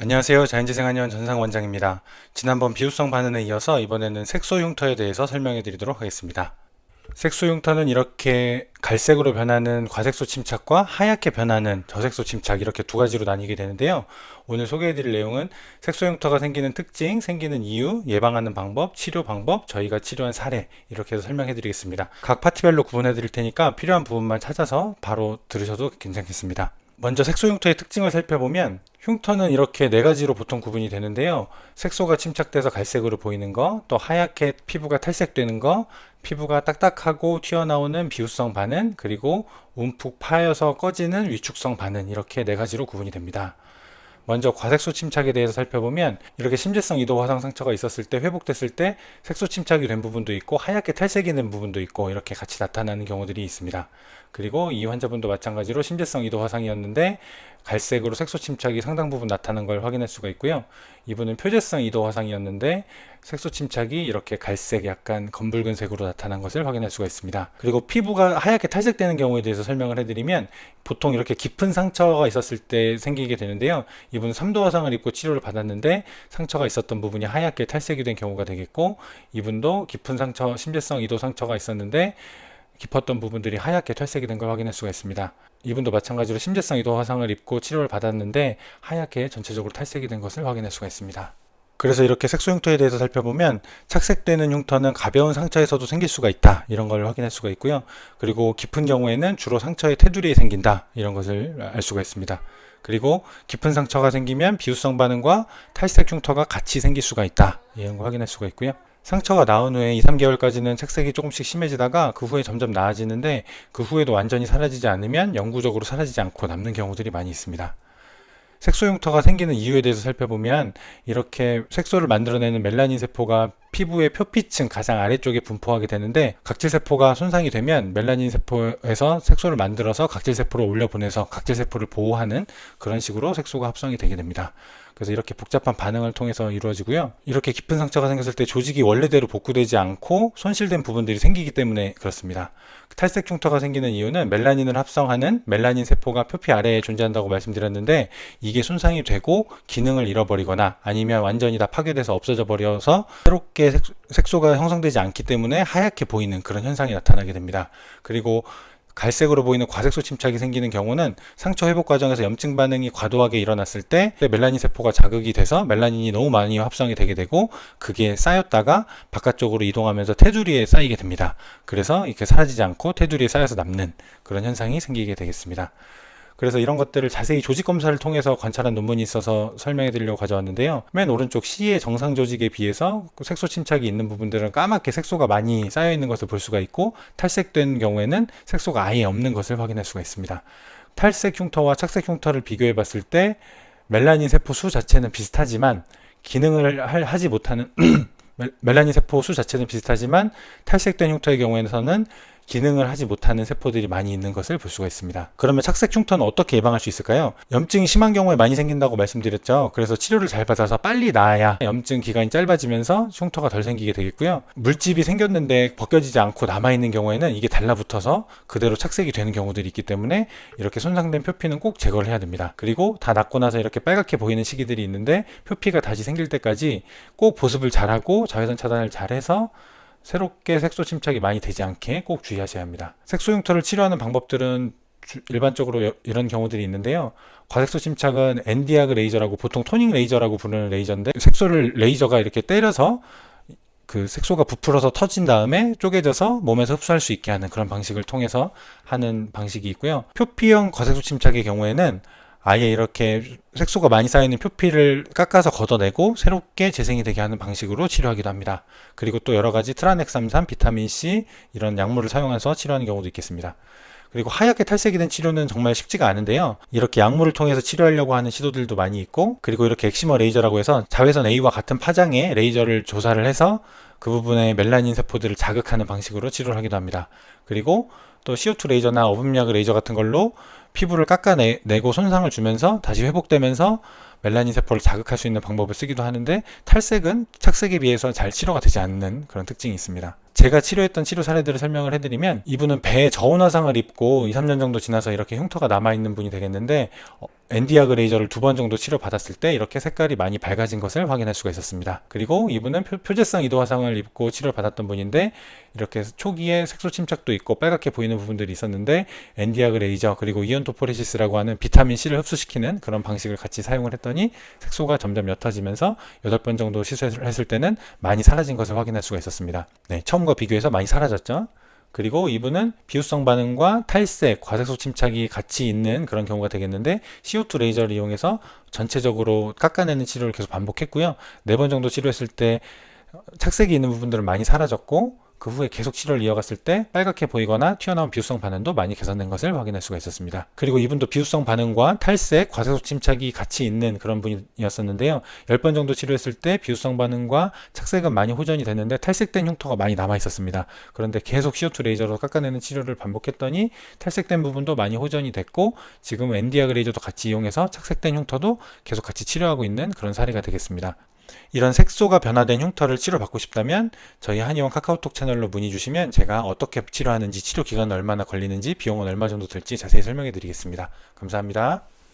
안녕하세요. 자연재생한의원 전상원장입니다. 지난번 비후성 반응에 이어서 이번에는 색소 흉터에 대해서 설명해 드리도록 하겠습니다. 색소 흉터는 이렇게 갈색으로 변하는 과색소 침착과 하얗게 변하는 저색소 침착 이렇게 두 가지로 나뉘게 되는데요. 오늘 소개해 드릴 내용은 색소 흉터가 생기는 특징, 생기는 이유, 예방하는 방법, 치료 방법, 저희가 치료한 사례 이렇게 해서 설명해 드리겠습니다. 각 파트별로 구분해 드릴 테니까 필요한 부분만 찾아서 바로 들으셔도 괜찮겠습니다. 먼저 색소 흉터의 특징을 살펴보면 흉터는 이렇게 네 가지로 보통 구분이 되는데요. 색소가 침착돼서 갈색으로 보이는 거, 또 하얗게 피부가 탈색되는 거, 피부가 딱딱하고 튀어나오는 비후성 반응, 그리고 움푹 파여서 꺼지는 위축성 반응 이렇게 네 가지로 구분이 됩니다. 먼저 과색소 침착에 대해서 살펴보면 이렇게 심재성 이도 화상 상처가 있었을 때 회복됐을 때 색소 침착이 된 부분도 있고 하얗게 탈색이 된 부분도 있고 이렇게 같이 나타나는 경우들이 있습니다. 그리고 이 환자분도 마찬가지로 심재성 이도 화상이었는데 갈색으로 색소 침착이 상당 부분 나타난 걸 확인할 수가 있고요. 이분은 표재성 이도 화상이었는데 색소 침착이 이렇게 갈색 약간 검붉은 색으로 나타난 것을 확인할 수가 있습니다. 그리고 피부가 하얗게 탈색되는 경우에 대해서 설명을 해드리면 보통 이렇게 깊은 상처가 있었을 때 생기게 되는데요. 이분은 3도 화상을 입고 치료를 받았는데 상처가 있었던 부분이 하얗게 탈색이 된 경우가 되겠고 이분도 깊은 상처, 심재성 이도 상처가 있었는데 깊었던 부분들이 하얗게 탈색이 된 걸 확인할 수가 있습니다. 이분도 마찬가지로 심재성 이도 화상을 입고 치료를 받았는데 하얗게 전체적으로 탈색이 된 것을 확인할 수가 있습니다. 그래서 이렇게 색소 흉터에 대해서 살펴보면 착색되는 흉터는 가벼운 상처에서도 생길 수가 있다 이런 걸 확인할 수가 있고요. 그리고 깊은 경우에는 주로 상처의 테두리에 생긴다 이런 것을 알 수가 있습니다. 그리고 깊은 상처가 생기면 비후성 반응과 탈색 흉터가 같이 생길 수가 있다 이런 걸 확인할 수가 있고요. 상처가 나은 후에 2, 3개월까지는 색색이 조금씩 심해지다가 그 후에 점점 나아지는데 그 후에도 완전히 사라지지 않으면 영구적으로 사라지지 않고 남는 경우들이 많이 있습니다. 색소 흉터가 생기는 이유에 대해서 살펴보면 이렇게 색소를 만들어내는 멜라닌 세포가 피부의 표피층 가장 아래쪽에 분포하게 되는데 각질 세포가 손상이 되면 멜라닌 세포에서 색소를 만들어서 각질 세포로 올려보내서 각질 세포를 보호하는 그런 식으로 색소가 합성이 되게 됩니다. 그래서 이렇게 복잡한 반응을 통해서 이루어지고요. 이렇게 깊은 상처가 생겼을 때 조직이 원래대로 복구되지 않고 손실된 부분들이 생기기 때문에 그렇습니다. 탈색 흉터가 생기는 이유는 멜라닌을 합성하는 멜라닌 세포가 표피 아래에 존재한다고 말씀드렸는데 이게 손상이 되고 기능을 잃어버리거나 아니면 완전히 다 파괴돼서 없어져 버려서 새롭게 색소가 형성되지 않기 때문에 하얗게 보이는 그런 현상이 나타나게 됩니다. 그리고 갈색으로 보이는 과색소 침착이 생기는 경우는 상처 회복 과정에서 염증 반응이 과도하게 일어났을 때 멜라닌 세포가 자극이 돼서 멜라닌이 너무 많이 합성이 되게 되고 그게 쌓였다가 바깥쪽으로 이동하면서 테두리에 쌓이게 됩니다. 그래서 이렇게 사라지지 않고 테두리에 쌓여서 남는 그런 현상이 생기게 되겠습니다. 그래서 이런 것들을 자세히 조직 검사를 통해서 관찰한 논문이 있어서 설명해 드리려고 가져왔는데요. 맨 오른쪽 C의 정상 조직에 비해서 그 색소 침착이 있는 부분들은 까맣게 색소가 많이 쌓여 있는 것을 볼 수가 있고 탈색된 경우에는 색소가 아예 없는 것을 확인할 수가 있습니다. 탈색 흉터와 착색 흉터를 비교해 봤을 때 멜라닌 세포 수 자체는 비슷하지만 기능을 하지 못하는 멜라닌 세포 수 자체는 비슷하지만 탈색된 흉터의 경우에는 기능을 하지 못하는 세포들이 많이 있는 것을 볼 수가 있습니다. 그러면 착색 흉터는 어떻게 예방할 수 있을까요? 염증이 심한 경우에 많이 생긴다고 말씀드렸죠. 그래서 치료를 잘 받아서 빨리 나아야 염증 기간이 짧아지면서 흉터가 덜 생기게 되겠고요. 물집이 생겼는데 벗겨지지 않고 남아있는 경우에는 이게 달라붙어서 그대로 착색이 되는 경우들이 있기 때문에 이렇게 손상된 표피는 꼭 제거를 해야 됩니다. 그리고 다 낫고 나서 이렇게 빨갛게 보이는 시기들이 있는데 표피가 다시 생길 때까지 꼭 보습을 잘하고 자외선 차단을 잘해서 새롭게 색소 침착이 많이 되지 않게 꼭 주의하셔야 합니다. 색소 흉터를 치료하는 방법들은 일반적으로 이런 경우들이 있는데요. 과색소 침착은 엔디아그 레이저라고 보통 토닝 레이저라고 부르는 레이저인데 색소를 레이저가 이렇게 때려서 그 색소가 부풀어서 터진 다음에 쪼개져서 몸에서 흡수할 수 있게 하는 그런 방식을 통해서 하는 방식이 있고요. 표피형 과색소 침착의 경우에는 아예 이렇게 색소가 많이 쌓여있는 표피를 깎아서 걷어내고 새롭게 재생이 되게 하는 방식으로 치료하기도 합니다. 그리고 또 여러 가지 트라넥삼산, 비타민C 이런 약물을 사용해서 치료하는 경우도 있겠습니다. 그리고 하얗게 탈색이 된 치료는 정말 쉽지가 않은데요. 이렇게 약물을 통해서 치료하려고 하는 시도들도 많이 있고, 그리고 이렇게 엑시머 레이저라고 해서 자외선 A와 같은 파장의 레이저를 조사를 해서 그 부분의 멜라닌 세포들을 자극하는 방식으로 치료를 하기도 합니다. 그리고 또 CO2 레이저나 어분약 레이저 같은 걸로 피부를 깎아내고 손상을 주면서 다시 회복되면서 멜라닌 세포를 자극할 수 있는 방법을 쓰기도 하는데 탈색은 착색에 비해서 잘 치료가 되지 않는 그런 특징이 있습니다. 제가 치료했던 치료 사례들을 설명을 해드리면 이분은 배에 저온 화상을 입고 2, 3년 정도 지나서 이렇게 흉터가 남아있는 분이 되겠는데 어, 엔디아 그 레이저를 두 번 정도 치료받았을 때 이렇게 색깔이 많이 밝아진 것을 확인할 수가 있었습니다. 그리고 이분은 표, 표재성 이도 화상을 입고 치료를 받았던 분인데 이렇게 초기에 색소 침착도 있고 빨갛게 보이는 부분들이 있었는데 엔디아 그 레이저 그리고 이온 토포레시스라고 하는 비타민 C를 흡수시키는 그런 방식을 같이 사용을 했더니 색소가 점점 옅어지면서 8번 정도 시술을 했을 때는 많이 사라진 것을 확인할 수가 있었습니다. 네, 처음과 비교해서 많이 사라졌죠. 그리고 이분은 비후성 반응과 탈색, 과색소 침착이 같이 있는 그런 경우가 되겠는데 CO2 레이저를 이용해서 전체적으로 깎아내는 치료를 계속 반복했고요. 네 번 정도 치료했을 때 착색이 있는 부분들은 많이 사라졌고 그 후에 계속 치료를 이어갔을 때 빨갛게 보이거나 튀어나온 비후성 반응도 많이 개선된 것을 확인할 수가 있었습니다. 그리고 이분도 비후성 반응과 탈색, 과색소 침착이 같이 있는 그런 분이었었는데요. 10번 정도 치료했을 때 비후성 반응과 착색은 많이 호전이 됐는데 탈색된 흉터가 많이 남아 있었습니다. 그런데 계속 CO2 레이저로 깎아내는 치료를 반복했더니 탈색된 부분도 많이 호전이 됐고 지금은 엔디아 그 레이저도 같이 이용해서 착색된 흉터도 계속 같이 치료하고 있는 그런 사례가 되겠습니다. 이런 색소가 변화된 흉터를 치료받고 싶다면 저희 한의원 카카오톡 채널로 문의 주시면 제가 어떻게 치료하는지 치료 기간은 얼마나 걸리는지 비용은 얼마 정도 들지 자세히 설명해 드리겠습니다. 감사합니다.